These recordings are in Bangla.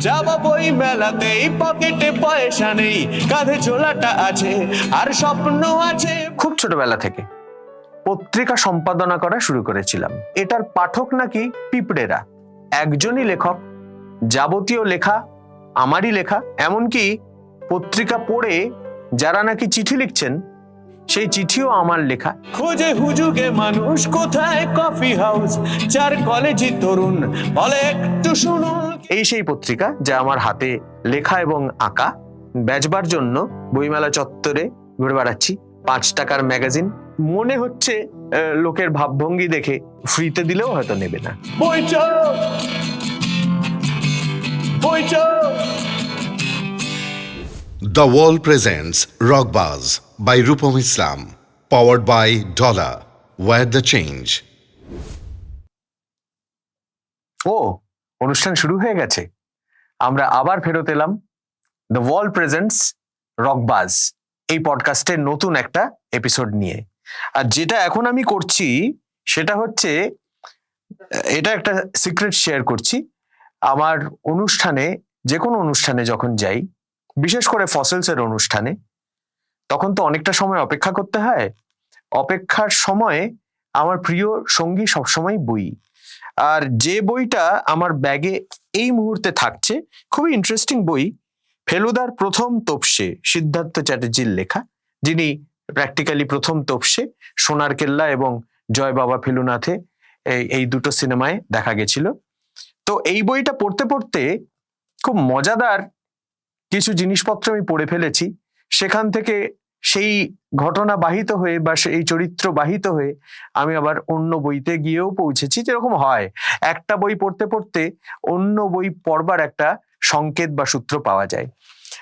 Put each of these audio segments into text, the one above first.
যাব বই মেলাতেই, পকেটে পয়সা নেই, কাঁধে ঝোলাটা আছে, আর স্বপ্ন আছে। খুব ছোটবেলা থেকে পত্রিকা সম্পাদনা করা শুরু করেছিলাম। এটার পাঠক নাকি পিঁপড়েরা। একজনই লেখক, যাবতীয় লেখা, আমারই লেখা, এমনকি পত্রিকা পড়ে যারা নাকি চিঠি লিখছেন সেই চিঠিও আমার লেখা। খোঁজে হুজুগে মানুষ কোথায় কফি হাউস? চার কলেজি তরুণ বলে একটু শুনুন। এই সেই পত্রিকা যা আমার হাতে লেখা এবং আঁকা। বেচবার জন্য বইমেলা চত্বরে ঘুরে বেড়াচ্ছি। পাঁচ টাকার ম্যাগাজিন। মনে হচ্ছে আহ, লোকের ভাবভঙ্গি দেখে ফ্রিতে দিলেও হয়তো নেবে না। বইচো The Wall presents Rockbuzz by Rupam Islam, powered by Dollar. Where the change? ও অনুষ্ঠান শুরু হয়ে গেছে আমরা আবার ফেরত এলাম দ্য ওয়াল প্রেজেন্টস রকবাজ এই পডকাস্টের নতুন একটা এপিসোড নিয়ে আর যেটা এখন আমি করছি সেটা হচ্ছে এটা একটা সিক্রেট শেয়ার করছি আমার অনুষ্ঠানে যে কোনো অনুষ্ঠানে যখন যাই বিশেষ করে ফসলসের অনুষ্ঠানে তখন তো অনেকটা সময় অপেক্ষা করতে হয়। অপেক্ষার সময় আমার প্রিয় সঙ্গী সবসময় বই। আর যে বইটা আমার ব্যাগে এই মুহূর্তে থাকছে, খুবই ইন্টারেস্টিং বই, ফেলুদার প্রথম তোপসে, সিদ্ধার্থ চ্যাটার্জির লেখা, যিনি প্র্যাকটিক্যালি প্রথম তোপসে, সোনার কেল্লা এবং জয় বাবা ফেলুনাথে এই এই দুটো সিনেমায় দেখা গেছিল। তো এই বইটা পড়তে পড়তে খুব মজাদার কিছু জিনিসপত্র আমি পড়ে ফেলেছি। সেখান থেকে সেই ঘটনা বাহিত হয়ে বা সেই চরিত্র বাহিত হয়ে আমি আবার অন্য বইতে গিয়েও পৌঁছেছি, যেরকম হয়। একটা বই পড়তে পড়তে অন্য বই পড়বার একটা সংকেত বা সূত্র পাওয়া যায়।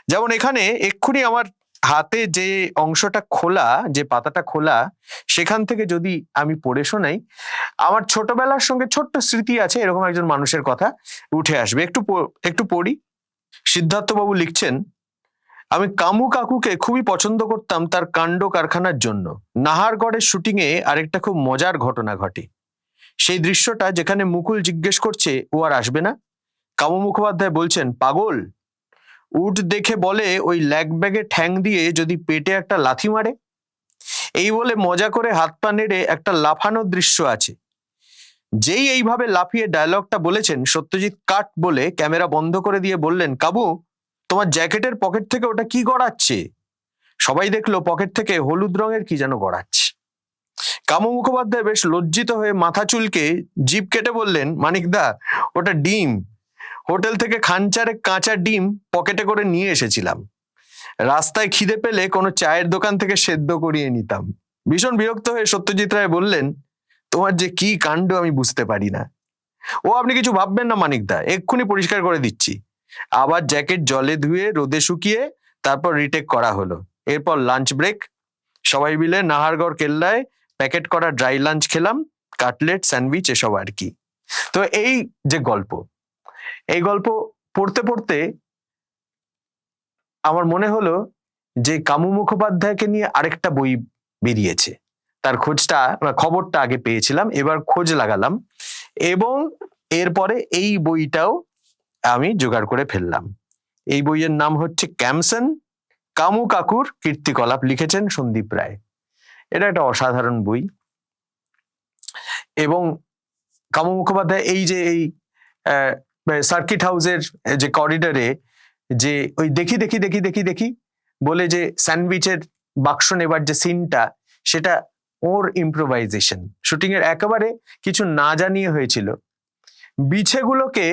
যেমন এখানে এক্ষুনি আমার হাতে যে অংশটা খোলা, যে পাতাটা খোলা, সেখান থেকে যদি আমি পড়ে শোনাই, আমার ছোটবেলার সঙ্গে ছোট্ট স্মৃতি আছে, এরকম একজন মানুষের কথা উঠে আসবে। একটু একটু পড়ি। সিদ্ধার্থবাবু লিখছেন আমি কামু কাকুকে খুবই পছন্দ করতাম তার কাণ্ড কারখানার জন্য। নাহারগড়ের শুটিংয়ে আরেকটা খুব মজার ঘটনা ঘটে। সেই দৃশ্যটা যেখানে মুকুল জিজ্ঞেস করছে, ও আর আসবে না? কামু মুখোপাধ্যায় বলছেন, পাগল। উট দেখে বলে ওই ল্যাগ ব্যাগে ঠ্যাং দিয়ে যদি পেটে একটা লাথি মারে? এই বলে মজা করে হাত পা নেড়ে একটা লাফানোর দৃশ্য আছে। যেই এইভাবে লাফিয়ে ডায়লগটা বলেছেন, সত্যজিৎ কাট বলে ক্যামেরা বন্ধ করে দিয়ে বললেন কাবু তোমার জ্যাকেটের পকেট থেকে ওটা কি গড়াচ্ছে? সবাই দেখল পকেট থেকে হলুদ রঙের কি যেন গড়াচ্ছে। কামু মুখোপাধ্যায় বেশ লজ্জিত হয়ে মাথা চুলকে জিপ কেটে বললেন মানিকদা ওটা ডিম। হোটেল থেকে খানচারে কাঁচা ডিম পকেটে করে নিয়ে এসেছিলাম। রাস্তায় খিদে পেলে কোনো চায়ের দোকান থেকে সেদ্ধ করিয়ে নিতাম। ভীষণ বিরক্ত হয়ে সত্যজিৎ রায় বললেন, তোমার যে কি কাণ্ড আমি বুঝতে পারি না। ও আপনি কিছু ভাববেন না মানিকদা এক্ষুনি পরিষ্কার করে দিচ্ছি। আবার জ্যাকেট জলে ধুয়ে রোদে শুকিয়ে তারপর রিটেক করা হলো। এরপর লাঞ্চ ব্রেক সবাই মিলে নাহারগড় কেল্লায় প্যাকেট করা ড্রাই লাঞ্চ খেলাম কাটলেট স্যান্ডউইচ এসব আর কি। তো এই যে গল্প, এই গল্প পড়তে পড়তে আমার মনে হলো যে কামু মুখোপাধ্যায়কে নিয়ে আরেকটা বই বেরিয়েছে। তার খোঁজটা খবরটা আগে পেয়েছিলাম, এবার খোঁজ লাগালাম এবং এরপরে এই বইটাও আমি জোগাড় করে ফেললাম। এই বইয়ের নাম হচ্ছে ক্যামসন। কামু কাকুর কীর্তিকলাপ লিখেছেন সন্দীপ রায়। এটা একটা অসাধারণ বই। এবং কামু মুখোপাধ্যায় এই যে এই সার্কিট হাউসের যে করিডরে যে ওই দেখি দেখি দেখি দেখি দেখি বলে যে স্যান্ডউইচের বাক্স নেবার যে সিনটা সেটা ওর ইম্প্রোভাইজেশন শুটিং এর একেবারে কিছু না জানিয়ে হয়েছিল। বিছেগুলোকে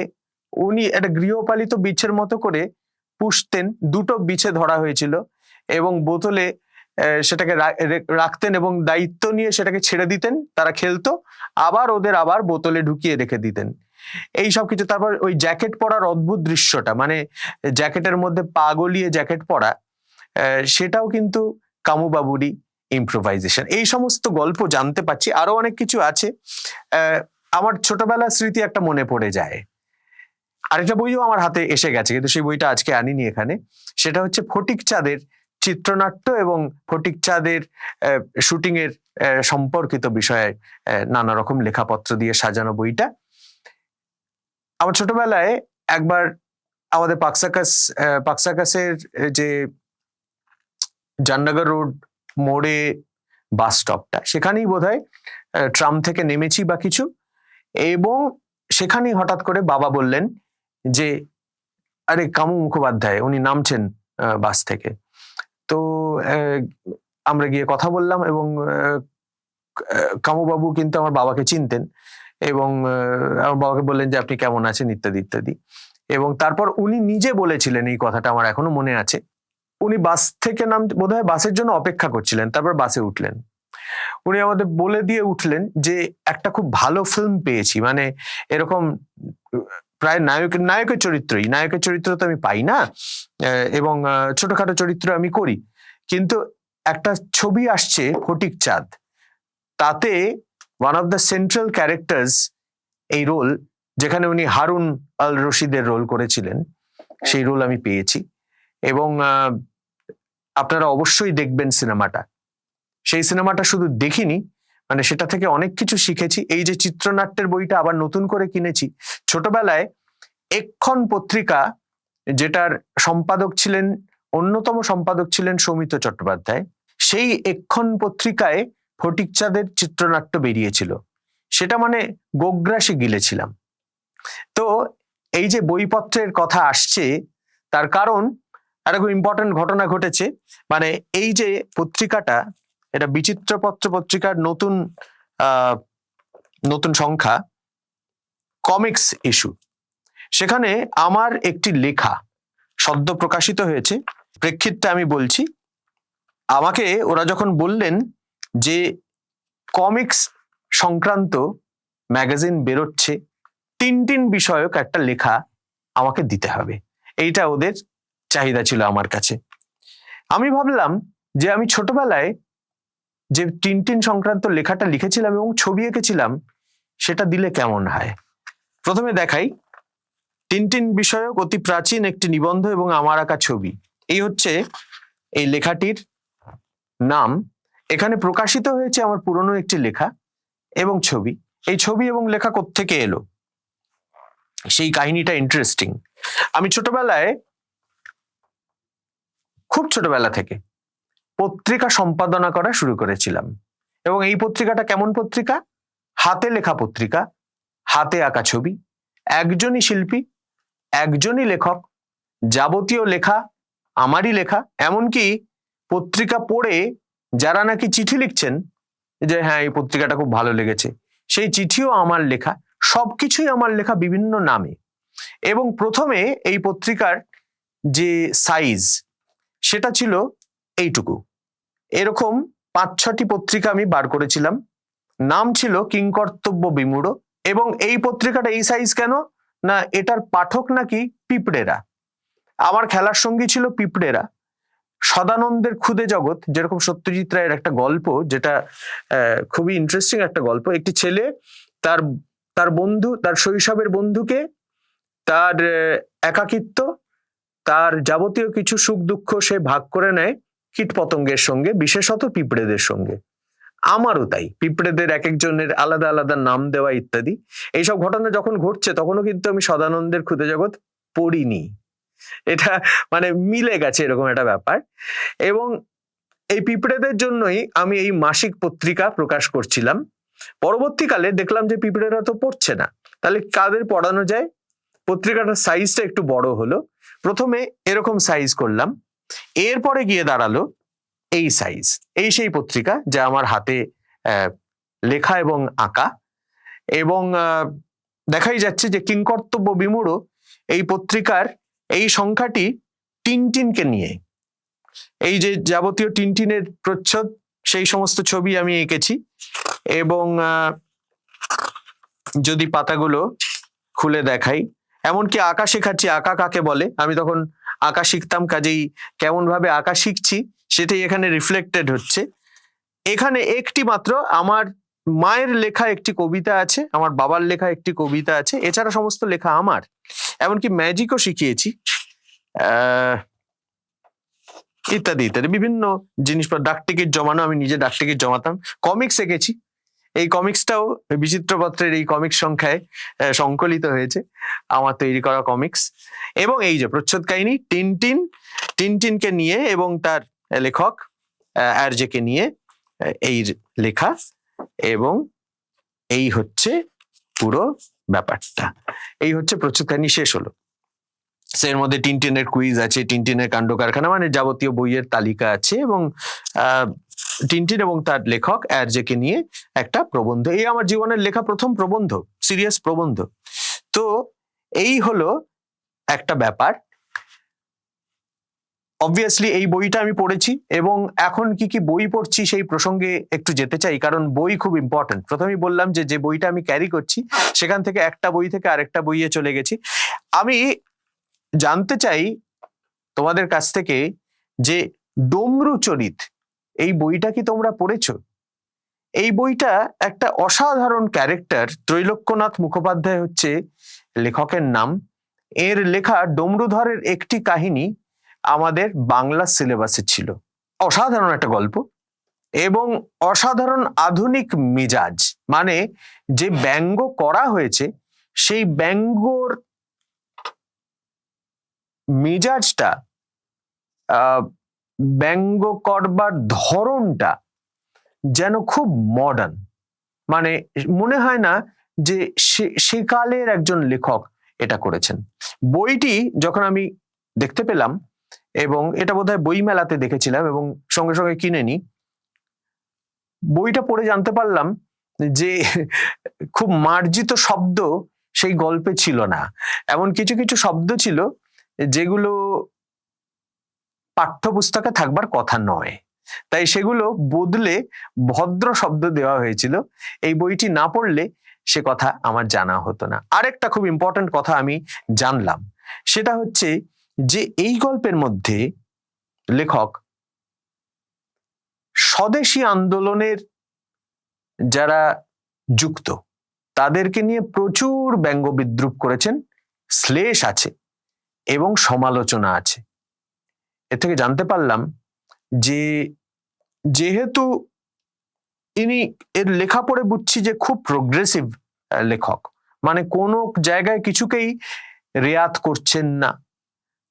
উনি একটা গৃহপালিত বিছের মতো করে পুষতেন, দুটো বিছে ধরা হয়েছিল এবং বোতলে সেটাকে রাখতেন এবং দায়িত্ব নিয়ে সেটাকে ছেড়ে দিতেন, তারা খেলতো, আবার ওদের আবার বোতলে ঢুকিয়ে রেখে দিতেন। এই সব কিছু, তারপর ওই জ্যাকেট পরার অদ্ভুত দৃশ্যটা মানে জ্যাকেটের মধ্যে পা গলিয়ে জ্যাকেট পরা সেটাও কিন্তু কামুবাবুরই ইম্প্রোভাইজেশন এই সমস্ত গল্প জানতে পাচ্ছি আরও অনেক কিছু আছে। আমার ছোটবেলার স্মৃতি একটা মনে পড়ে যায়। আরেকটা বইও আমার হাতে এসে গেছে, কিন্তু সেই বইটা আজকে আনিনি এখানে। সেটা হচ্ছে ফটিক চাঁদের চিত্রনাট্য এবং ফটিক চাঁদের শুটিং এর সম্পর্কিত বিষয়ে নানা রকম লেখাপত্র দিয়ে সাজানো বইটা। আমার ছোটবেলায় একবার আমাদের পাকসাকাস পাকসাকাসের যে জাননগর রোড মোড়ে বাস স্টপটা, সেখানেই বোধহয় ট্রাম থেকে নেমেছি বা কিছু, এবং সেখানেই হঠাৎ করে বাবা বললেন যে, আরে কামু মুখোপাধ্যায়, উনি নামছেন বাস থেকে। তো আমরা গিয়ে কথা বললাম এবং কামুবাবু কিন্তু আমার বাবাকে চিনতেন এবং আমার বাবাকে বললেন যে, আপনি কেমন আছেন? ইত্যাদি ইত্যাদি। এবং তারপর উনি নিজে বলেছিলেন, এই কথাটা আমার এখনও মনে আছে। উনি বাস থেকে নাম, বোধহয় বাসের জন্য অপেক্ষা করছিলেন, তারপর বাসে উঠলেন। উনি আমাদের বলে দিয়ে উঠলেন যে, একটা খুব ভালো ফিল্ম পেয়েছি। মানে এরকম প্রায় নায়ক, নায়কের চরিত্রই। নায়কের চরিত্র তো আমি পাই না এবং ছোটখাটো চরিত্র আমি করি। কিন্তু একটা ছবি আসছে ফটিক চাঁদ। তাতে one of the central characters এই রোল যেখানে উনি হারুন আল রশিদের রোল করেছিলেন, সেই রোল আমি পেয়েছি। এবং আপনারা অবশ্যই দেখবেন সিনেমাটা। সেই সিনেমাটা শুধু দেখিনি মানে সেটা থেকে অনেক কিছু শিখেছি। এই যে চিত্রনাট্যের বইটা আবার নতুন করে কিনেছি, ছোটবেলায় এক্ষণ পত্রিকা যেটার সম্পাদক ছিলেন, অন্যতম সম্পাদক ছিলেন সৌমিত চট্টোপাধ্যায়, সেই এক্ষণ পত্রিকায় ফটিকচাঁদের চিত্রনাট্য বেরিয়েছিল। সেটা মানে গোগ্রাসে গিলেছিলাম। তো এই যে বইপত্রের কথা আসছে, তার কারণ একটা ইম্পর্টেন্ট ঘটনা ঘটেছে। মানে এই যে পত্রিকাটা এটা বিচিত্রপত্র পত্রিকার নতুন নতুন সংখ্যা কমিক্স ইস্যু সেখানে আমার একটি লেখা সদ্য প্রকাশিত হয়েছে প্রেক্ষিতটা আমি বলছি, আমাকে ওরা যখন বললেন যে কমিক্স সংক্রান্ত ম্যাগাজিন বেরোচ্ছে টিনটিন বিষয়ক একটা লেখা আমাকে দিতে হবে। এইটা ওদের চাহিদা ছিল আমার কাছে। আমি ভাবলাম যে আমি ছোটবেলায় যে টিনটিন সংক্রান্ত লেখাটা লিখেছিলাম এবং ছবি এঁকেছিলাম, সেটা দিলে কেমন হয়? প্রথমে দেখাই, টিনটিন বিষয়ক অতি প্রাচীন একটি নিবন্ধ এবং আমার আঁকা ছবি। এই হচ্ছে এই লেখাটির নাম। এখানে প্রকাশিত হয়েছে আমার পুরনো একটি লেখা এবং ছবি। এই ছবি এবং লেখা কোত্থেকে এলো? সেই কাহিনীটা ইন্টারেস্টিং আমি ছোটবেলায়, খুব ছোটবেলা থেকে পত্রিকা সম্পাদনা করা শুরু করেছিলাম। এবং এই পত্রিকাটা কেমন পত্রিকা? হাতে লেখা পত্রিকা, হাতে আঁকা ছবি, একজনই শিল্পী, একজনই লেখক, যাবতীয় লেখা আমারই লেখা, এমনকি পত্রিকা পড়ে যারা নাকি চিঠি লিখছেন যে হ্যাঁ এই পত্রিকাটা খুব ভালো লেগেছে। সেই চিঠিও আমার লেখা, সবকিছুই আমার লেখা বিভিন্ন নামে। এবং প্রথমে এই পত্রিকার যে সাইজ সেটা ছিল এইটুকু। এরকম পাঁচ, ছটি পত্রিকা আমি বার করেছিলাম। নাম ছিল কিংকর্তব্য বিমূঢ় এবং এই পত্রিকাটা এই সাইজ কেন? না, এটার পাঠক নাকি পিঁপড়েরা। আমার খেলার সঙ্গী ছিল পিঁপড়েরা। সদানন্দের ক্ষুদে জগৎ, যেরকম সত্যজিৎ রায়ের একটা গল্প, যেটা খুবই ইন্টারেস্টিং একটা গল্প। একটি ছেলে তার তার বন্ধু, তার শৈশবের বন্ধুকে তার একাকিত্ব, তার যাবতীয় কিছু সুখ দুঃখ সে ভাগ করে নেয়। কীট পতঙ্গের সঙ্গে, বিশেষত পিঁপড়েদের সঙ্গে। আমারও তাই, পিঁপড়েদের এক একজনের আলাদা আলাদা নাম দেওয়া ইত্যাদি। এইসব ঘটনা যখন ঘটছে, তখনও কিন্তু আমি সদানন্দের ক্ষুদে জগৎ পড়িনি। এটা মানে মিলে গেছে এরকম একটা ব্যাপার। এবং এই পিঁপড়েদের জন্যই আমি এই মাসিক পত্রিকা প্রকাশ করছিলাম। পরবর্তীকালে দেখলাম যে পিঁপড়েরা তো পড়ছে না। তাহলে কাদের পড়ানো যায়? পত্রিকাটার সাইজটা একটু বড় হলো। প্রথমে এরকম সাইজ করলাম। এরপরে গিয়ে দাঁড়াল এই সাইজ এই সেই পত্রিকা যা আমার হাতে লেখা এবং আঁকা। এবং দেখাই যাচ্ছে যে কিংকর্তব্য বিমূঢ় এই পত্রিকার এই সংখ্যাটি টিনটিনকে নিয়ে। এই যে যাবতীয় টিনটিনের প্রচ্ছদ, সেই সমস্ত ছবি আমি এঁকেছি। এবং যদি পাতাগুলো খুলে দেখাই, এমনকি আঁকা শেখাচ্ছি, আঁকা কাকে বলে? আমি তখন আঁকা শিখতাম, কাজেই কেমন ভাবে আঁকা শিখছি সেটাই এখানে রিফ্লেক্টেড হচ্ছে। এখানে একটি মাত্র আমার মায়ের লেখা একটি কবিতা আছে, আমার বাবার লেখা একটি কবিতা আছে, এছাড়া সমস্ত লেখা আমার। এমনকি ম্যাজিকও শিখিয়েছি। ইত্যাদি ইত্যাদি, বিভিন্ন জিনিসপত্র ডাকটিকিট জমানো, আমি নিজে ডাকটিকিট জমাতাম। কমিক্স এঁকেছি। এই কমিক্সটাও বিচিত্রপত্রের এই কমিক্স সংখ্যায় সংকলিত হয়েছে। আমার তৈরি করা কমিক্স এবং এই যে প্রচ্ছদ কাহিনী, টিনটিন, টিনটিনকে নিয়ে এবং তার লেখক আরজেকে নিয়ে এই লেখা। এবং এই হচ্ছে পুরো ব্যাপারটা। এই হচ্ছে প্রচ্ছদ কাহিনী শেষ হলো। এর মধ্যে টিনটিনের কুইজ আছে, টিনটিনের কাণ্ড কারখানা মানে যাবতীয় বইয়ের তালিকা আছে এবং টিনটিন এবং তার লেখক অ্যারজেকে নিয়ে একটা প্রবন্ধ। এই আমার জীবনের লেখা প্রথম প্রবন্ধ, সিরিয়াস প্রবন্ধ। তো এই হলো একটা ব্যাপার। অবভিয়াসলি এই বইটা আমি পড়েছি এবং এখন কি কি বই পড়ছি সেই প্রসঙ্গে একটু যেতে চাই, কারণ বই খুব ইম্পর্টেন্ট প্রথমেই বললাম যে যে বইটা আমি ক্যারি করছি, সেখান থেকে একটা বই থেকে আরেকটা বইয়ে চলে গেছি। আমি জানতে চাই তোমাদের কাছ থেকে যে ডমরু চরিত এই বইটা কি তোমরা পড়েছ? এই বইটা একটা অসাধারণ ক্যারেক্টার ত্রৈলোক্যনাথ মুখোপাধ্যায় হচ্ছে লেখকের নাম। এর লেখা ডমরুধরের একটি কাহিনী আমাদের বাংলা সিলেবাসে ছিল। অসাধারণ একটা গল্প এবং অসাধারণ আধুনিক মেজাজ। মানে যে ব্যঙ্গ করা হয়েছে, সেই ব্যঙ্গর মেজাজটা ব্যঙ্গ করবার ধরনটা যেন খুব মডার্ন মানে মনে হয় না যে সেকালের একজন লেখক এটা করেছেন। বইটি যখন আমি দেখতে পেলাম এবং এটা বোধহয় বই মেলাতে দেখেছিলাম এবং সঙ্গে সঙ্গে কিনে নি, বইটা পড়ে জানতে পারলাম যে খুব মার্জিত শব্দ সেই গল্পে ছিল না। এমন কিছু কিছু শব্দ ছিল যেগুলো পাঠ্যপুস্তকে থাকবার কথা নয়। তাই সেগুলো বদলে ভদ্র শব্দ দেওয়া হয়েছিল। এই বইটি না পড়লে সে কথা আমার জানা হতো না। আরেকটা খুব ইম্পর্ট্যান্ট কথা আমি জানলাম। সেটা হচ্ছে যে এই গল্পের মধ্যে লেখক স্বদেশী আন্দোলনের যারা যুক্ত, তাদেরকে নিয়ে প্রচুর ব্যঙ্গ বিদ্রুপ করেছেন, শ্লেষ আছে এবং সমালোচনা আছে। এর থেকে জানতে পারলাম যে যেহেতু ইনি এর লেখা পড়ে বুঝছি যে খুব প্রোগ্রেসিভ লেখক। মানে কোনো জায়গায় কিছুকেই রেয়াত করছেন না।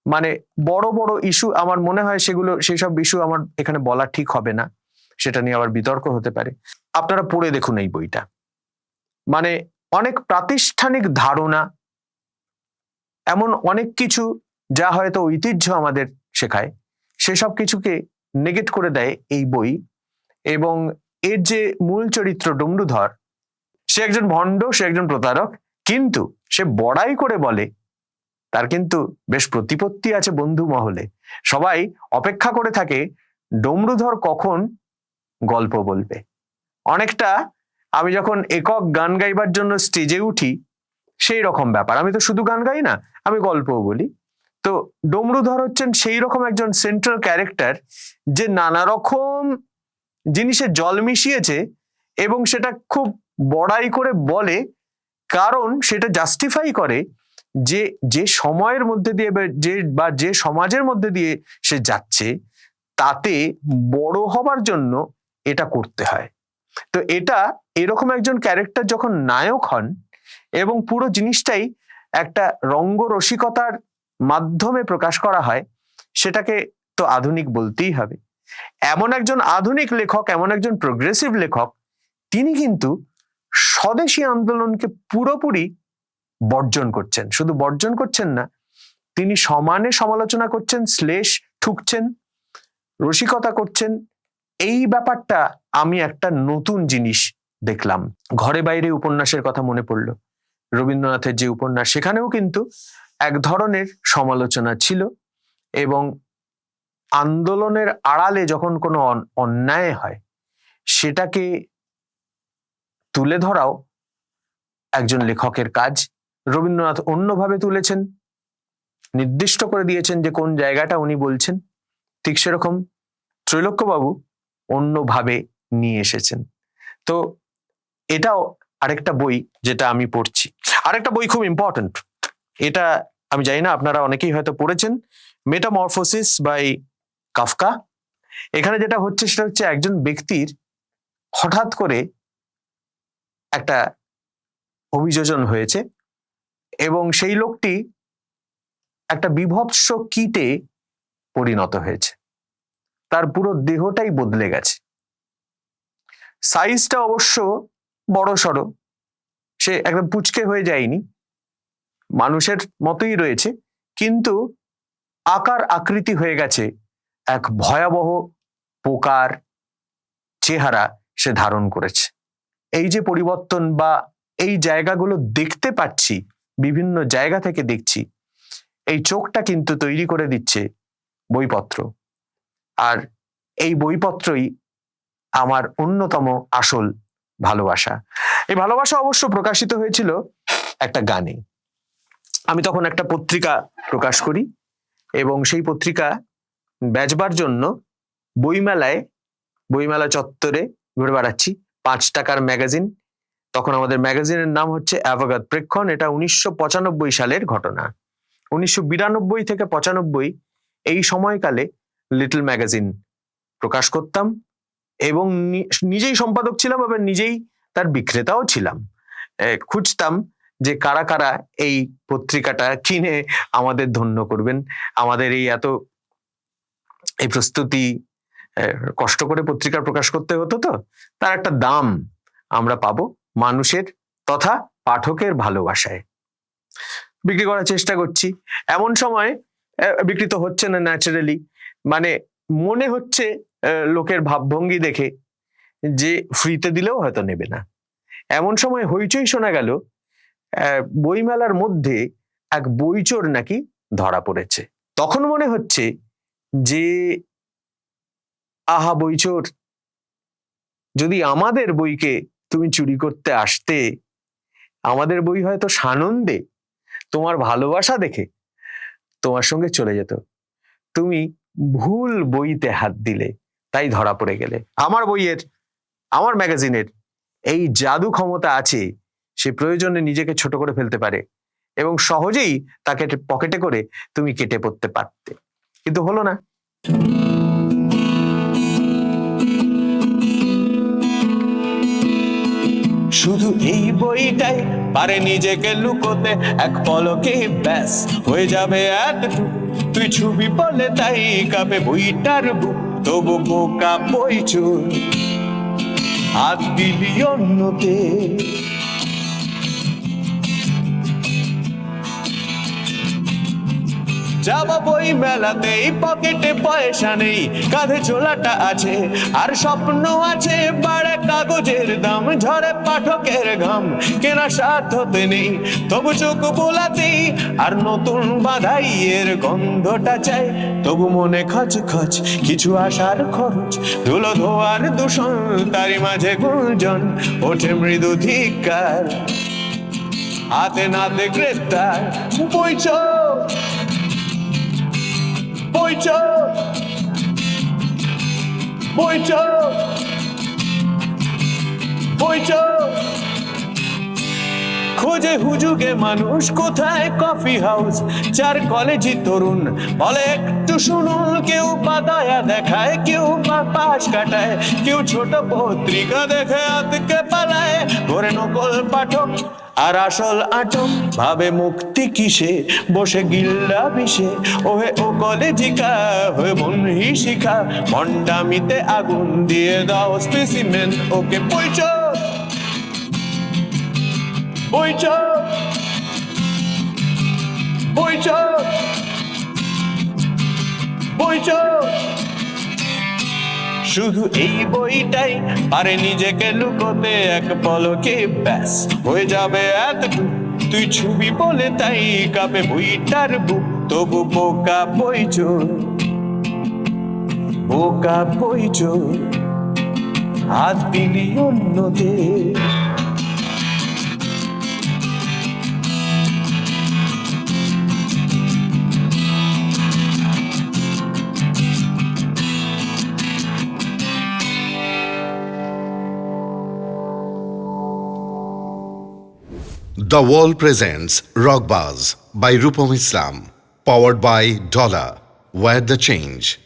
মানে বড় বড় ইস্যু আমার মনে হয় সেগুলো সেই সব ইস্যু আমার এখানে বলা ঠিক হবে না। সেটা নিয়ে আবার বিতর্ক হতে পারে। আপনারা পড়ে দেখুন এই বইটা। মানে অনেক প্রাতিষ্ঠানিক ধারণা, এমন অনেক কিছু যা হয়তো ঐতিহ্য আমাদের শেখায়, সেসব কিছুকে নেগেট করে দেয় এই বই এবং এর যে মূল চরিত্র ডমরুধর সে একজন ভণ্ড, সে একজন প্রতারক, কিন্তু সে বড়াই করে বলে, তার কিন্তু বেশ প্রতিপত্তি আছে বন্ধু মহলে। সবাই অপেক্ষা করে থাকে ডমরুধর কখন গল্প বলবে। অনেকটা আমি যখন একক গান গাইবার জন্য স্টেজে উঠি সেই রকম ব্যাপার। আমি তো শুধু গান গাই না, আমি গল্পও বলি। তো ডমরুধর হচ্ছেন সেই রকম একজন সেন্ট্রাল ক্যারেক্টার যে নানা রকম জিনিসে জল মিশিয়েছে এবং সেটা খুব বড়াই করে বলে, কারণ সেটা জাস্টিফাই করে যে যে সময়ের মধ্যে দিয়ে যে, বা যে সমাজের মধ্যে দিয়ে সে যাচ্ছে, তাতে বড় হবার জন্য এটা করতে হয়। তো এটা এরকম একজন ক্যারেক্টার যখন নায়ক হন এবং পুরো জিনিসটাই একটা রঙ্গরসিকতার মাধ্যমে প্রকাশ করা হয়, সেটাকে তো আধুনিক বলতেই হবে। এমন একজন আধুনিক লেখক, এমন একজন প্রোগ্রেসিভ লেখক, তিনি কিন্তু স্বদেশী আন্দোলনকে পুরোপুরি বর্জন করছেন। শুধু বর্জন করছেন না, তিনি সমানে সমালোচনা করছেন, শ্লেষ ঠুকছেন, রসিকতা করছেন। এই ব্যাপারটা আমি একটা নতুন জিনিস দেখলাম। ঘরে বাইরে উপন্যাসের কথা মনে পড়ল। রবীন্দ্রনাথের যে উপন্যাস, সেখানেও কিন্তু এক ধরনের সমালোচনা ছিল এবং আন্দোলনের আড়ালে যখন কোনো অন- অন্যায় হয়, সেটাকে তুলে ধরাও একজন লেখকের কাজ। রবীন্দ্রনাথ অন্যভাবে তুলেছেন, নির্দিষ্ট করে দিয়েছেন যে কোন জায়গাটা উনি বলছেন, ঠিক সেরকম ত্রৈলোক্যবাবু অন্যভাবে নিয়ে এসেছেন। তো এটাও আরেকটা বই যেটা আমি পড়ছি। আরেকটা বই খুব ইম্পর্ট্যান্ট এটা আমি জানি না, আপনারা অনেকেই হয়তো পড়েছেন। মেটামরফোসিস বাই কাফকা এখানে যেটা হচ্ছে সেটা হচ্ছে একজন ব্যক্তির হঠাৎ করে একটা অভিযোজন হয়েছে এবং সেই লোকটি একটা বিভৎস কীটে পরিণত হয়েছে। তার পুরো দেহটাই বদলে গেছে। সাইজটা অবশ্য বড় সড়ো সে একদম পুচকে হয়ে যায়নি। মানুষের মতোই রয়েছে, কিন্তু আকার আকৃতি হয়ে গেছে এক ভয়াবহ পোকার চেহারা সে ধারণ করেছে। এই যে পরিবর্তন বা এই জায়গাগুলো দেখতে পাচ্ছি, বিভিন্ন জায়গা থেকে দেখছি, এই চোখটা কিন্তু তৈরি করে দিচ্ছে বইপত্র। আর এই বইপত্রই আমার অন্যতম আসল ভালোবাসা। এই ভালোবাসা অবশ্য প্রকাশিত হয়েছিল একটা গানে। আমি তখন একটা পত্রিকা প্রকাশ করি এবং সেই পত্রিকা বেচবার জন্য বইমেলায়, বইমেলা চত্বরে ঘুরে বেড়াচ্ছি। পাঁচ টাকার ম্যাগাজিন। তখন আমাদের ম্যাগাজিনের নাম হচ্ছে অ্যাভাগাত প্রেক্ষণ এটা উনিশশো পঁচানব্বই সালের ঘটনা। উনিশশো বিরানব্বই থেকে পঁচানব্বই এই সময়কালে লিটল ম্যাগাজিন প্রকাশ করতাম এবং নিজেই সম্পাদক ছিলাম এবং নিজেই তার বিক্রেতাও ছিলাম। খুঁজতাম যে কারা কারা এই পত্রিকাটা কিনে আমাদের ধন্য করবেন। আমাদের এই এত এই প্রস্তুতি কষ্ট করে পত্রিকা প্রকাশ করতে হতো তো তার একটা দাম আমরা পাবো মানুষের তথা পাঠকের ভালোবাসায়। বিক্রি করার চেষ্টা করছি। এমন সময় আহ, বিক্রি তো হচ্ছে না ন্যাচারালি মানে মনে হচ্ছে লোকের ভাবভঙ্গি দেখে যে ফ্রিতে দিলেও হয়তো নেবে না। এমন সময় হইচই শোনা গেল বইমেলার মধ্যে এক বইচোর নাকি ধরা পড়েছে। তখন মনে হচ্ছে যে, আহা বইচোর, যদি আমাদের বইকে তুমি চুরি করতে আসতে, আমাদের বই হয়তো সানন্দে তোমার ভালোবাসা দেখে তোমার সঙ্গে চলে যেত। তুমি ভুল বইতে হাত দিলে, তাই ধরা পড়ে গেলে। আমার বইয়ের, আমার ম্যাগাজিনের এই জাদু ক্ষমতা আছে সে প্রয়োজনে নিজেকে ছোট করে ফেলতে পারে এবং সহজেই তাকে পকেটে করে তুমি কেটে পড়তে পারতে। কিন্তু হলো না। শুধু এই বইটাই পারে নিজেকে লুকোতে, এক পলকে ব্যাস হয়ে যাবে এতটুকু তুই ছবি বলে তাই কাবে বইটার বুক, তবু বোকা বই হাত দিলি অন্যতে। যাব বই মেলাতেই পকেটে পয়সা নেই, কাঁধে ঝোলাটা আছে, আর স্বপ্ন আছে বাড়ে কাগজের দাম, ঝরে পাঠকের ঘাম, কেনা সাথ হতে নেই, তবু চোখ বোলাতেই আর নতুন বাধাই এর গন্ধটা চাই, তবু মনে খচ খচ কিছু আসার খরচ, ধুলো ধোয়ার দূষণ তারি মাঝে গুঞ্জন, ওঠে মৃদু ধিকার হাতে নাতে গ্রেফতার বইছ বইছ বইছ বইছ খোঁজে হুজুগে মানুষ কোথায়? কফি হাউস চার কলেজি তরুণ। বলে, একটু শুনুন, কেউ বাদায়া দেখায়, কেউ পাশ কাটায়, কেউ ছোট পত্রিকা দেখে আতকে পালায়। করে নকল পাঠক আর আসল আটক, ভাবে মুক্তি কিসে? বসে গিল্লা বিষে, ওহে ও কলেজিকা হয়ে বনহি শিখা মন্ডামিতে আগুন দিয়ে দাও স্পেসিমেন ওকে পরিচয় বইচ বইচ বইচ শুধু এই বইটাই পারে নিজেকে লুকোতে এক পলকে ব্যাস। হয়ে যাবে এতটুকু। তুই ছবি বলে তাই কাপে বইটার বুক। তবু বোকা বইচ বোকা বইচ হাত দিলি অন্যদের। Wall presents Rock Buzz by Rupam Islam, powered by Dollar. Where the change.